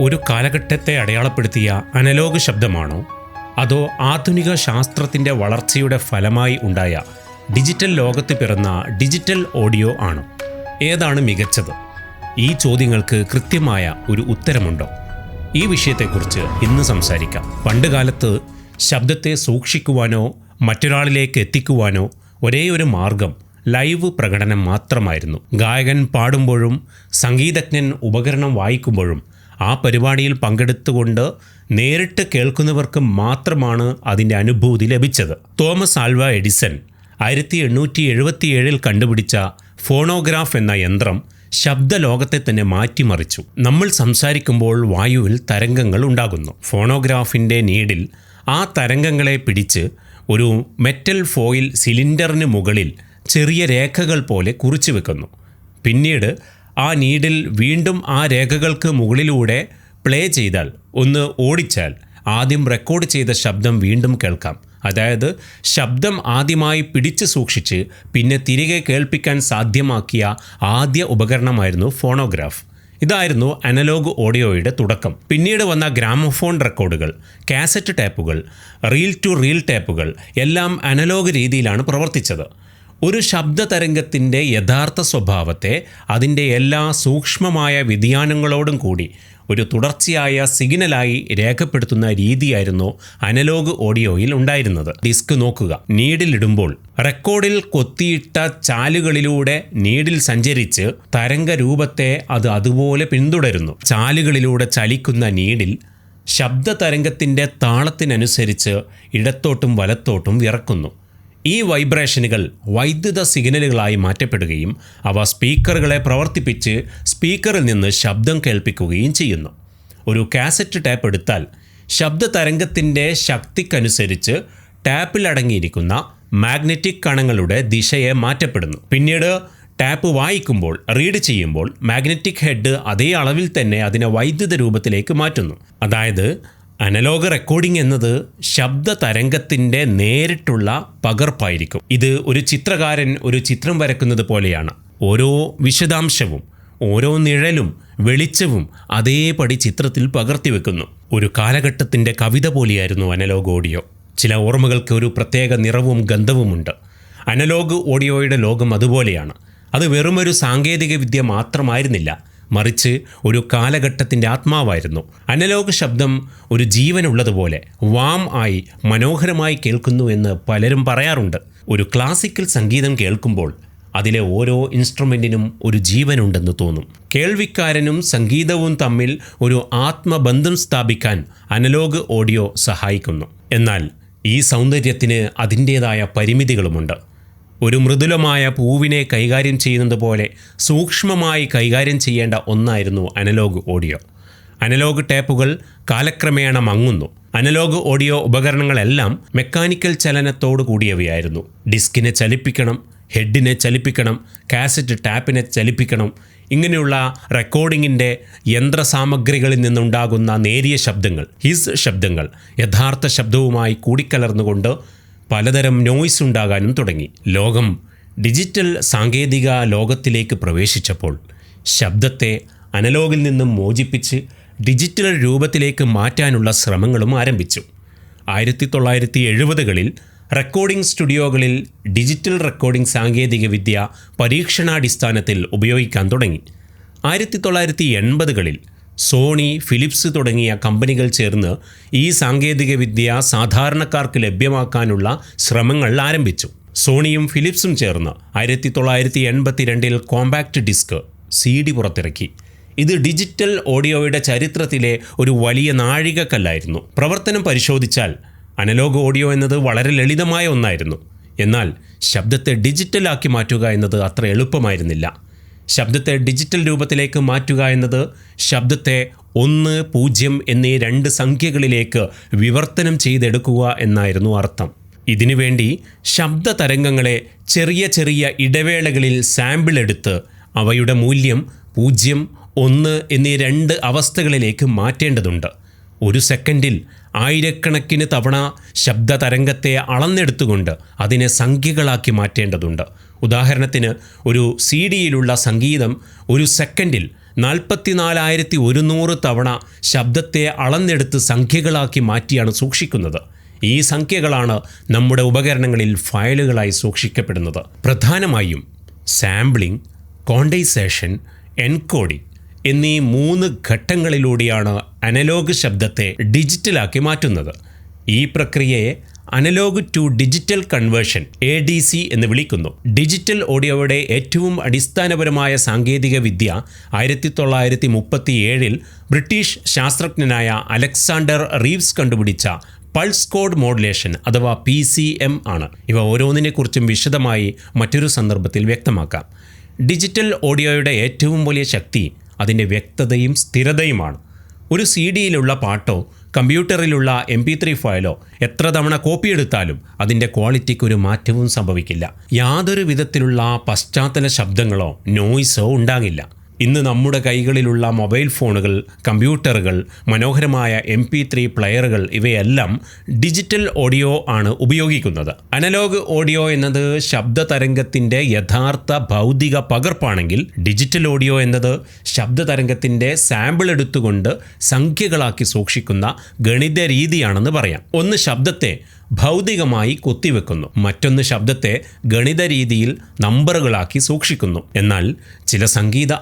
ഒരു കാലഘട്ടത്തെ അടയാളപ്പെടുത്തിയ അനലോഗ് ശബ്ദമാണോ? അതോ ആധുനിക ശാസ്ത്രത്തിന്റെ വളർച്ചയുടെ ഫലമായി ഉണ്ടായ ഡിജിറ്റൽ ലോകത്ത് പിറന്ന ഡിജിറ്റൽ ഓഡിയോ ആണോ? ഏതാണ് മികച്ചത്? ഈ ചോദ്യങ്ങൾക്ക് കൃത്യമായ ഒരു ഉത്തരമുണ്ടോ? ഈ വിഷയത്തെക്കുറിച്ച് ഇന്ന് സംസാരിക്കാം. പണ്ട് കാലത്ത് ശബ്ദത്തെ സൂക്ഷിക്കുവാനോ മറ്റൊരാളിലേക്ക് എത്തിക്കുവാനോ ഒരേ ഒരു മാർഗം ലൈവ് പ്രകടനം മാത്രമായിരുന്നു. ഗായകൻ പാടുമ്പോഴും സംഗീതജ്ഞൻ ഉപകരണം വായിക്കുമ്പോഴും ആ പരിപാടിയിൽ പങ്കെടുത്തുകൊണ്ട് നേരിട്ട് കേൾക്കുന്നവർക്ക് മാത്രമാണ് അതിന്റെ അനുഭൂതി ലഭിച്ചത്. തോമസ് ആൽവ എഡിസൺ ആയിരത്തി എണ്ണൂറ്റി എഴുപത്തിയേഴിൽ കണ്ടുപിടിച്ച ഫോണോഗ്രാഫ് എന്ന യന്ത്രം ശബ്ദലോകത്തെ തന്നെ മാറ്റിമറിച്ചു. നമ്മൾ സംസാരിക്കുമ്പോൾ വായുവിൽ തരംഗങ്ങൾ ഉണ്ടാകുന്നു. ഫോണോഗ്രാഫിന്റെ നീഡിൽ ആ തരംഗങ്ങളെ പിടിച്ച് ഒരു മെറ്റൽ ഫോയിൽ സിലിണ്ടറിന് മുകളിൽ ചെറിയ രേഖകൾ പോലെ കുറിച്ചു വെക്കുന്നു. പിന്നീട് ആ നീഡിൽ വീണ്ടും ആ രേഖകൾക്ക് മുകളിലൂടെ പ്ലേ ചെയ്താൽ ഒന്ന് ഓടിച്ചാൽ ആദ്യം റെക്കോർഡ് ചെയ്ത ശബ്ദം വീണ്ടും കേൾക്കാം. അതായത് ശബ്ദം ആദ്യമായി പിടിച്ചു സൂക്ഷിച്ച് പിന്നെ തിരികെ കേൾപ്പിക്കാൻ സാധ്യമാക്കിയ ആദ്യ ഉപകരണമായിരുന്നു ഫോണോഗ്രാഫ് ഇതായിരുന്നു അനലോഗ് ഓഡിയോയുടെ തുടക്കം. പിന്നീട് വന്ന ഗ്രാമഫോൺ റെക്കോർഡുകൾ കാസറ്റ് ടേപ്പുകൾ റീൽ ടു റീൽ ടേപ്പുകൾ എല്ലാം അനലോഗ് രീതിയിലാണ് പ്രവർത്തിച്ചത്. ഒരു ശബ്ദ തരംഗത്തിന്റെ യഥാർത്ഥ സ്വഭാവത്തെ അതിന്റെ എല്ലാ സൂക്ഷ്മമായ വ്യതിയാനങ്ങളോടും കൂടി ഒരു തുടർച്ചയായ സിഗ്നലായി രേഖപ്പെടുത്തുന്ന രീതിയായിരുന്നു അനലോഗ് ഓഡിയോയിൽ ഉണ്ടായിരുന്നത്. ഡിസ്ക് നോക്കുക. നീഡിലിടുമ്പോൾ റെക്കോർഡിൽ കൊത്തിയിട്ട ചാലുകളിലൂടെ നീഡിൽ സഞ്ചരിച്ച് തരംഗ രൂപത്തെ അത് അതുപോലെ പിന്തുടരുന്നു. ചാലുകളിലൂടെ ചലിക്കുന്ന നീഡിൽ ശബ്ദ തരംഗത്തിന്റെ താളത്തിനനുസരിച്ച് ഇടത്തോട്ടും വലത്തോട്ടും വിറക്കുന്നു. ഈ വൈബ്രേഷനുകൾ വൈദ്യുത സിഗ്നലുകളായി മാറ്റപ്പെടുകയും അവ സ്പീക്കറുകളെ പ്രവർത്തിപ്പിച്ച് സ്പീക്കറിൽ നിന്ന് ശബ്ദം കേൾപ്പിക്കുകയും ചെയ്യുന്നു. ഒരു കാസറ്റ് ടാപ്പ് എടുത്താൽ ശബ്ദ തരംഗത്തിന്റെ ശക്തിക്കനുസരിച്ച് ടാപ്പിൽ അടങ്ങിയിരിക്കുന്ന മാഗ്നറ്റിക് കണങ്ങളുടെ ദിശയെ മാറ്റപ്പെടുന്നു. പിന്നീട് ടാപ്പ് വായിക്കുമ്പോൾ റീഡ് ചെയ്യുമ്പോൾ മാഗ്നറ്റിക് ഹെഡ് അതേ അളവിൽ തന്നെ അതിനെ വൈദ്യുത രൂപത്തിലേക്ക് മാറ്റുന്നു. അതായത് അനലോഗ് റെക്കോർഡിംഗ് എന്നത് ശബ്ദ തരംഗത്തിന്റെ നേരിട്ടുള്ള പകർപ്പായിരിക്കും. ഇത് ഒരു ചിത്രകാരൻ ഒരു ചിത്രം വരക്കുന്നത് പോലെയാണ്. ഓരോ വിശദാംശവും ഓരോ നിഴലും വെളിച്ചവും അതേപടി ചിത്രത്തിൽ പകർത്തി വെക്കുന്നു. ഒരു കാലഘട്ടത്തിന്റെ കവിത പോലെയായിരുന്നു അനലോഗ് ഓഡിയോ ചില ഓർമ്മകൾക്ക് ഒരു പ്രത്യേക നിറവും ഗന്ധവുമുണ്ട്. അനലോഗ് ഓഡിയോയുടെ ലോകം അതുപോലെയാണ്. അത് വെറുമൊരു സാങ്കേതികവിദ്യ മാത്രമായിരുന്നില്ല. മറിച്ച് ഒരു കാലഘട്ടത്തിന്റെ ആത്മാവായിരുന്നു. അനലോഗ് ശബ്ദം ഒരു ജീവനുള്ളതുപോലെ വാം ആയി മനോഹരമായി കേൾക്കുന്നു എന്ന് പലരും പറയാറുണ്ട്. ഒരു ക്ലാസിക്കൽ സംഗീതം കേൾക്കുമ്പോൾ അതിലെ ഓരോ ഇൻസ്ട്രുമെന്റിനും ഒരു ജീവനുണ്ടെന്ന് തോന്നും. കേൾവിക്കാരനും സംഗീതവും തമ്മിൽ ഒരു ആത്മബന്ധം സ്ഥാപിക്കാൻ അനലോഗ് ഓഡിയോ സഹായിക്കുന്നു. എന്നാൽ ഈ സൗന്ദര്യത്തിന് അതിന്റേതായ പരിമിതികളുമുണ്ട്. ഒരു മൃദുലമായ പൂവിനെ കൈകാര്യം ചെയ്യുന്നത് പോലെ സൂക്ഷ്മമായി കൈകാര്യം ചെയ്യേണ്ട ഒന്നായിരുന്നു അനലോഗ് ഓഡിയോ. അനലോഗ് ടേപ്പുകൾ കാലക്രമേണ മങ്ങുന്നു. അനലോഗ് ഓഡിയോ ഉപകരണങ്ങളെല്ലാം മെക്കാനിക്കൽ ചലനത്തോടു കൂടിയവയായിരുന്നു. ഡിസ്കിനെ ചലിപ്പിക്കണം ഹെഡിനെ ചലിപ്പിക്കണം കാസറ്റ് ടാപ്പിനെ ചലിപ്പിക്കണം ഇങ്ങനെയുള്ള റെക്കോർഡിങ്ങിന്റെ യന്ത്രസാമഗ്രികളിൽ നിന്നുണ്ടാകുന്ന നേരിയ ശബ്ദങ്ങൾ ഹിസ് ശബ്ദങ്ങൾ യഥാർത്ഥ ശബ്ദവുമായി കൂടിക്കലർന്നുകൊണ്ട് പലതരം നോയ്സ് ഉണ്ടാകാനും തുടങ്ങി. ലോകം ഡിജിറ്റൽ സാങ്കേതിക ലോകത്തിലേക്ക് പ്രവേശിച്ചപ്പോൾ ശബ്ദത്തെ അനലോഗിൽ നിന്നും മോചിപ്പിച്ച് ഡിജിറ്റൽ രൂപത്തിലേക്ക് മാറ്റാനുള്ള ശ്രമങ്ങളും ആരംഭിച്ചു. ആയിരത്തി തൊള്ളായിരത്തി എഴുപതുകളിൽ റെക്കോർഡിംഗ് സ്റ്റുഡിയോകളിൽ ഡിജിറ്റൽ റെക്കോർഡിംഗ് സാങ്കേതികവിദ്യ പരീക്ഷണാടിസ്ഥാനത്തിൽ ഉപയോഗിക്കാൻ തുടങ്ങി. ആയിരത്തി തൊള്ളായിരത്തി എൺപതുകളിൽ സോണി ഫിലിപ്സ് തുടങ്ങിയ കമ്പനികൾ ചേർന്ന് ഈ സാങ്കേതികവിദ്യ സാധാരണക്കാർക്ക് ലഭ്യമാക്കാനുള്ള ശ്രമങ്ങൾ ആരംഭിച്ചു. സോണിയും ഫിലിപ്സും ചേർന്ന് ആയിരത്തി തൊള്ളായിരത്തി എൺപത്തിരണ്ടിൽ കോമ്പാക്റ്റ് ഡിസ്ക് സി ഡി പുറത്തിറക്കി. ഇത് ഡിജിറ്റൽ ഓഡിയോയുടെ ചരിത്രത്തിലെ ഒരു വലിയ നാഴികക്കല്ലായിരുന്നു. പ്രവർത്തനം പരിശോധിച്ചാൽ അനലോഗ് ഓഡിയോ എന്നത് വളരെ ലളിതമായ ഒന്നായിരുന്നു. എന്നാൽ ശബ്ദത്തെ ഡിജിറ്റലാക്കി മാറ്റുക എന്നത് അത്ര എളുപ്പമായിരുന്നില്ല. ശബ്ദത്തെ ഡിജിറ്റൽ രൂപത്തിലേക്ക് മാറ്റുക എന്നത് ശബ്ദത്തെ ഒന്ന് പൂജ്യം എന്നീ രണ്ട് സംഖ്യകളിലേക്ക് വിവർത്തനം ചെയ്തെടുക്കുക എന്നായിരുന്നു അർത്ഥം. ഇതിനുവേണ്ടി ശബ്ദ തരംഗങ്ങളെ ചെറിയ ചെറിയ ഇടവേളകളിൽ സാമ്പിൾ എടുത്ത് അവയുടെ മൂല്യം പൂജ്യം ഒന്ന് എന്നീ രണ്ട് അവസ്ഥകളിലേക്ക് മാറ്റേണ്ടതുണ്ട്. ഒരു സെക്കൻഡിൽ ആയിരക്കണക്കിന് തവണ ശബ്ദ തരംഗത്തെ അളന്നെടുത്തുകൊണ്ട് അതിനെ സംഖ്യകളാക്കി മാറ്റേണ്ടതുണ്ട്. ഉദാഹരണത്തിന് ഒരു സി ഡിയിലുള്ള സംഗീതം ഒരു സെക്കൻഡിൽ നാൽപ്പത്തിനാലായിരത്തി ഒരുന്നൂറ് തവണ ശബ്ദത്തെ അളന്നെടുത്ത് സംഖ്യകളാക്കി മാറ്റിയാണ് സൂക്ഷിക്കുന്നത്. ഈ സംഖ്യകളാണ് നമ്മുടെ ഉപകരണങ്ങളിൽ ഫയലുകളായി സൂക്ഷിക്കപ്പെടുന്നത്. പ്രധാനമായും സാമ്പിളിംഗ് കോണ്ടൈസേഷൻ എൻകോഡിംഗ് എന്നീ മൂന്ന് ഘട്ടങ്ങളിലൂടെയാണ് അനലോഗ് ശബ്ദത്തെ ഡിജിറ്റലാക്കി മാറ്റുന്നത്. ഈ പ്രക്രിയയെ analog to digital conversion A D C എന്ന് വിളിക്കുന്നു. ഡിജിറ്റൽ ഓഡിയോയുടെ ഏറ്റവും അടിസ്ഥാനപരമായ സാങ്കേതിക വിദ്യ ആയിരത്തി തൊള്ളായിരത്തി മുപ്പത്തി ഏഴിൽ ബ്രിട്ടീഷ് ശാസ്ത്രജ്ഞനായ അലക്സാണ്ടർ റീവ്സ് കണ്ടുപിടിച്ച പൾസ് കോഡ് മോഡുലേഷൻ അഥവാ പി സി എം ആണ്. ഇവ ഓരോന്നിനെക്കുറിച്ചും വിശദമായി മറ്റൊരു സന്ദർഭത്തിൽ വ്യക്തമാക്കാം. ഡിജിറ്റൽ ഓഡിയോയുടെ ഏറ്റവും വലിയ ശക്തി അതിന്റെ വ്യക്തതയും സ്ഥിരതയുമാണ്. ഒരു സി ഡിയിലുള്ള പാട്ടോ കമ്പ്യൂട്ടറിലുള്ള എം പി ത്രീ ഫയലോ എത്ര തവണ കോപ്പി എടുത്താലും അതിന്റെ ക്വാളിറ്റിക്ക് ഒരു മാറ്റവും സംഭവിക്കില്ല. യാതൊരു വിധത്തിലുള്ള പശ്ചാത്തല ശബ്ദങ്ങളോ നോയ്സോ ഉണ്ടാകില്ല. ഇന്ന് നമ്മുടെ കൈകളിലുള്ള മൊബൈൽ ഫോണുകൾ കമ്പ്യൂട്ടറുകൾ മനോഹരമായ എം പി ത്രീ പ്ലെയറുകൾ ഇവയെല്ലാം ഡിജിറ്റൽ ഓഡിയോ ആണ് ഉപയോഗിക്കുന്നത്. അനലോഗ് ഓഡിയോ എന്നത് ശബ്ദ തരംഗത്തിന്റെ യഥാർത്ഥ ഭൗതിക പകർപ്പാണെങ്കിൽ ഡിജിറ്റൽ ഓഡിയോ എന്നത് ശബ്ദ തരംഗത്തിന്റെ സാമ്പിൾ എടുത്തുകൊണ്ട് സംഖ്യകളാക്കി സൂക്ഷിക്കുന്ന ഗണിത രീതിയാണെന്ന് പറയാം. ഒന്ന് ശബ്ദത്തെ ഭൗതികമായി കൊത്തിവെക്കുന്നു. മറ്റൊന്ന് ശബ്ദത്തെ ഗണിത രീതിയിൽ നമ്പറുകളാക്കി സൂക്ഷിക്കുന്നു. എന്നാൽ ചില സംഗീത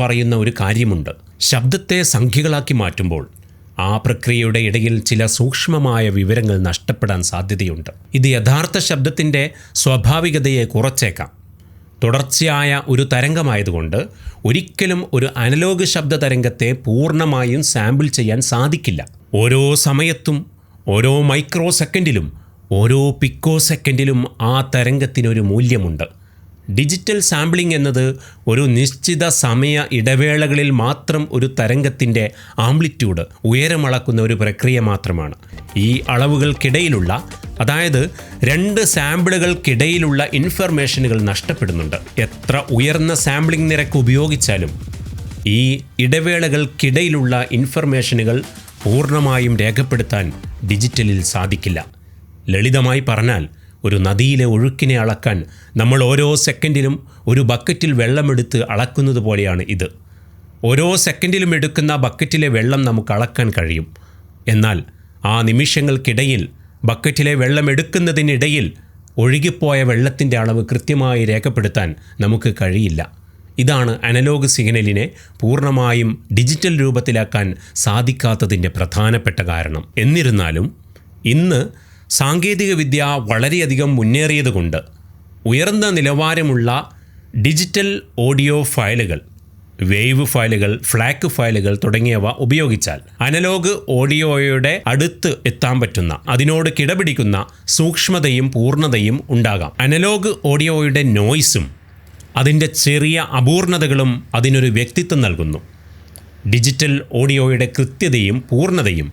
പറയുന്ന ഒരു കാര്യമുണ്ട്. ശബ്ദത്തെ സംഖ്യകളാക്കി മാറ്റുമ്പോൾ ആ പ്രക്രിയയുടെ ഇടയിൽ ചില സൂക്ഷ്മമായ വിവരങ്ങൾ നഷ്ടപ്പെടാൻ സാധ്യതയുണ്ട്. ഇത് യഥാർത്ഥ ശബ്ദത്തിന്റെ സ്വാഭാവികതയെ കുറച്ചേക്കാം. തുടർച്ചയായ ഒരു തരംഗമായതുകൊണ്ട് ഒരിക്കലും ഒരു അനലോഗ് ശബ്ദ തരംഗത്തെ പൂർണമായും സാമ്പിൾ ചെയ്യാൻ സാധിക്കില്ല. ഓരോ സമയത്തും ഓരോ മൈക്രോ സെക്കൻഡിലും ഓരോ പിക്കോ സെക്കൻഡിലും ആ തരംഗത്തിനൊരു മൂല്യമുണ്ട്. ഡിജിറ്റൽ സാമ്പിളിംഗ് എന്നത് ഒരു നിശ്ചിത സമയ ഇടവേളകളിൽ മാത്രം ഒരു തരംഗത്തിന്റെ ആംപ്ലിറ്റ്യൂഡ് ഉയരമളക്കുന്ന ഒരു പ്രക്രിയ മാത്രമാണ്. ഈ അളവുകൾക്കിടയിലുള്ള അതായത് രണ്ട് സാമ്പിളുകൾക്കിടയിലുള്ള ഇൻഫർമേഷനുകൾ നഷ്ടപ്പെടുന്നുണ്ട്. എത്ര ഉയർന്ന സാമ്പിളിംഗ് നിരക്ക് ഉപയോഗിച്ചാലും ഈ ഇടവേളകൾക്കിടയിലുള്ള ഇൻഫർമേഷനുകൾ പൂർണമായും രേഖപ്പെടുത്താൻ ഡിജിറ്റലിൽ സാധിക്കില്ല. ലളിതമായി പറഞ്ഞാൽ ഒരു നദിയിലെ ഒഴുക്കിനെ അളക്കാൻ നമ്മൾ ഓരോ സെക്കൻഡിലും ഒരു ബക്കറ്റിൽ വെള്ളമെടുത്ത് അളക്കുന്നത് പോലെയാണ് ഇത്. ഓരോ സെക്കൻഡിലും എടുക്കുന്ന ബക്കറ്റിലെ വെള്ളം നമുക്ക് അളക്കാൻ കഴിയും. എന്നാൽ ആ നിമിഷങ്ങൾക്കിടയിൽ ബക്കറ്റിലെ വെള്ളം എടുക്കുന്നതിനിടയിൽ ഒഴുകിപ്പോയ വെള്ളത്തിന്റെ അളവ് കൃത്യമായി രേഖപ്പെടുത്താൻ നമുക്ക് കഴിയില്ല. ഇതാണ് അനലോഗ് സിഗ്നലിനെ പൂർണമായും ഡിജിറ്റൽ രൂപത്തിലാക്കാൻ സാധിക്കാത്തതിന്റെ പ്രധാനപ്പെട്ട കാരണം. എന്നിരുന്നാലും ഇന്ന് സാങ്കേതികവിദ്യ വളരെയധികം മുന്നേറിയതുകൊണ്ട് ഉയർന്ന നിലവാരമുള്ള ഡിജിറ്റൽ ഓഡിയോ ഫയലുകൾ വേവ് ഫയലുകൾ ഫ്ലാക്ക് ഫയലുകൾ തുടങ്ങിയവ ഉപയോഗിച്ചാൽ അനലോഗ് ഓഡിയോയുടെ അടുത്ത് എത്താൻ പറ്റുന്ന അതിനോട് കിടപിടിക്കുന്ന സൂക്ഷ്മതയും പൂർണതയും ഉണ്ടാകാം. അനലോഗ് ഓഡിയോയുടെ നോയ്സും അതിന്റെ ചെറിയ അപൂർണതകളും അതിനൊരു വ്യക്തിത്വം നൽകുന്നു. ഡിജിറ്റൽ ഓഡിയോയുടെ കൃത്യതയും പൂർണതയും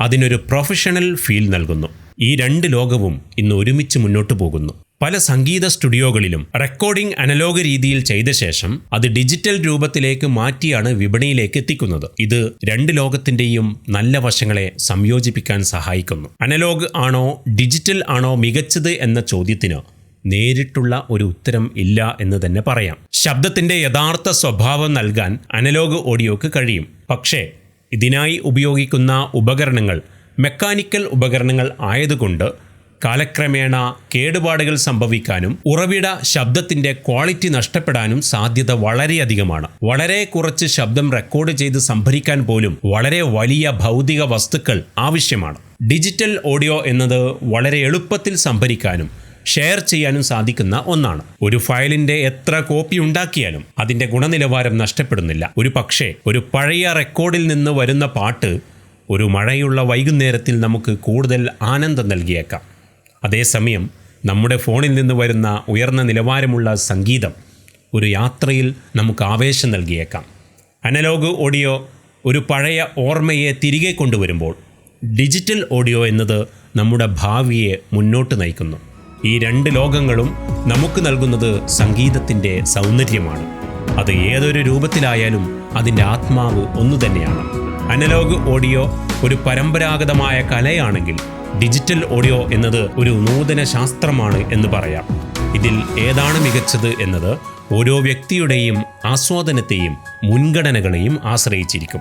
അതിനൊരു പ്രൊഫഷണൽ ഫീൽ നൽകുന്നു. ഈ രണ്ട് ലോകവും ഇന്ന് ഒരുമിച്ച് മുന്നോട്ട് പോകുന്നു. പല സംഗീത സ്റ്റുഡിയോകളിലും റെക്കോർഡിംഗ് അനലോഗ രീതിയിൽ ചെയ്ത ശേഷം അത് ഡിജിറ്റൽ രൂപത്തിലേക്ക് മാറ്റിയാണ് വിപണിയിലേക്ക് എത്തിക്കുന്നത്. ഇത് രണ്ട് ലോകത്തിന്റെയും നല്ല വശങ്ങളെ സംയോജിപ്പിക്കാൻ സഹായിക്കുന്നു. അനലോഗ് ആണോ ഡിജിറ്റൽ ആണോ മികച്ചത് എന്ന ചോദ്യത്തിന് നേരിട്ടുള്ള ഒരു ഉത്തരം ഇല്ല എന്ന് തന്നെ പറയാം. ശബ്ദത്തിന്റെ യഥാർത്ഥ സ്വഭാവം നൽകാൻ അനലോഗ് ഓഡിയോക്ക് കഴിയും. പക്ഷേ ഇതിനായി ഉപയോഗിക്കുന്ന ഉപകരണങ്ങൾ മെക്കാനിക്കൽ ഉപകരണങ്ങൾ ആയതുകൊണ്ട് കാലക്രമേണ കേടുപാടുകൾ സംഭവിക്കാനും ഉറവിട ശബ്ദത്തിന്റെ ക്വാളിറ്റി നഷ്ടപ്പെടാനും സാധ്യത വളരെയധികമാണ്. വളരെ കുറച്ച് ശബ്ദം റെക്കോർഡ് ചെയ്ത് സംഭരിക്കാൻ പോലും വളരെ വലിയ ഭൗതിക വസ്തുക്കൾ ആവശ്യമാണ്. ഡിജിറ്റൽ ഓഡിയോ എന്നത് വളരെ എളുപ്പത്തിൽ സംഭരിക്കാനും ഷെയർ ചെയ്യാനും സാധിക്കുന്ന ഒന്നാണ്. ഒരു ഫയലിന്റെ എത്ര കോപ്പി ഉണ്ടാക്കിയാലും അതിന്റെ ഗുണനിലവാരം നഷ്ടപ്പെടുന്നില്ല. ഒരു പക്ഷേ ഒരു പഴയ റെക്കോർഡിൽ നിന്ന് വരുന്ന പാട്ട് ഒരു മഴയുള്ള വൈകുന്നേരത്തിൽ നമുക്ക് കൂടുതൽ ആനന്ദം നൽകിയേക്കാം. അതേസമയം നമ്മുടെ ഫോണിൽ നിന്ന് വരുന്ന ഉയർന്ന നിലവാരമുള്ള സംഗീതം ഒരു യാത്രയിൽ നമുക്ക് ആവേശം നൽകിയേക്കാം. അനലോഗ് ഓഡിയോ ഒരു പഴയ ഓർമ്മയെ തിരികെ കൊണ്ടുവരുമ്പോൾ ഡിജിറ്റൽ ഓഡിയോ എന്നത് നമ്മുടെ ഭാവിയെ മുന്നോട്ട് നയിക്കുന്നു. ഈ രണ്ട് ലോകങ്ങളും നമുക്ക് നൽകുന്നത് സംഗീതത്തിന്റെ സൗന്ദര്യമാണ്. അത് ഏതൊരു രൂപത്തിലായാലും അതിന്റെ ആത്മാവ് ഒന്നു തന്നെയാണ് അനലോഗ് ഓഡിയോ ഒരു പരമ്പരാഗതമായ കലയാണെങ്കിൽ ഡിജിറ്റൽ ഓഡിയോ എന്നത് ഒരു നൂതന ശാസ്ത്രമാണ് എന്ന് പറയാം. ഇതിൽ ഏതാണ് മികച്ചത് എന്നത് ഓരോ വ്യക്തിയുടെയും ആസ്വാദനത്തെയും മുൻഗണനകളെയും ആശ്രയിച്ചിരിക്കും.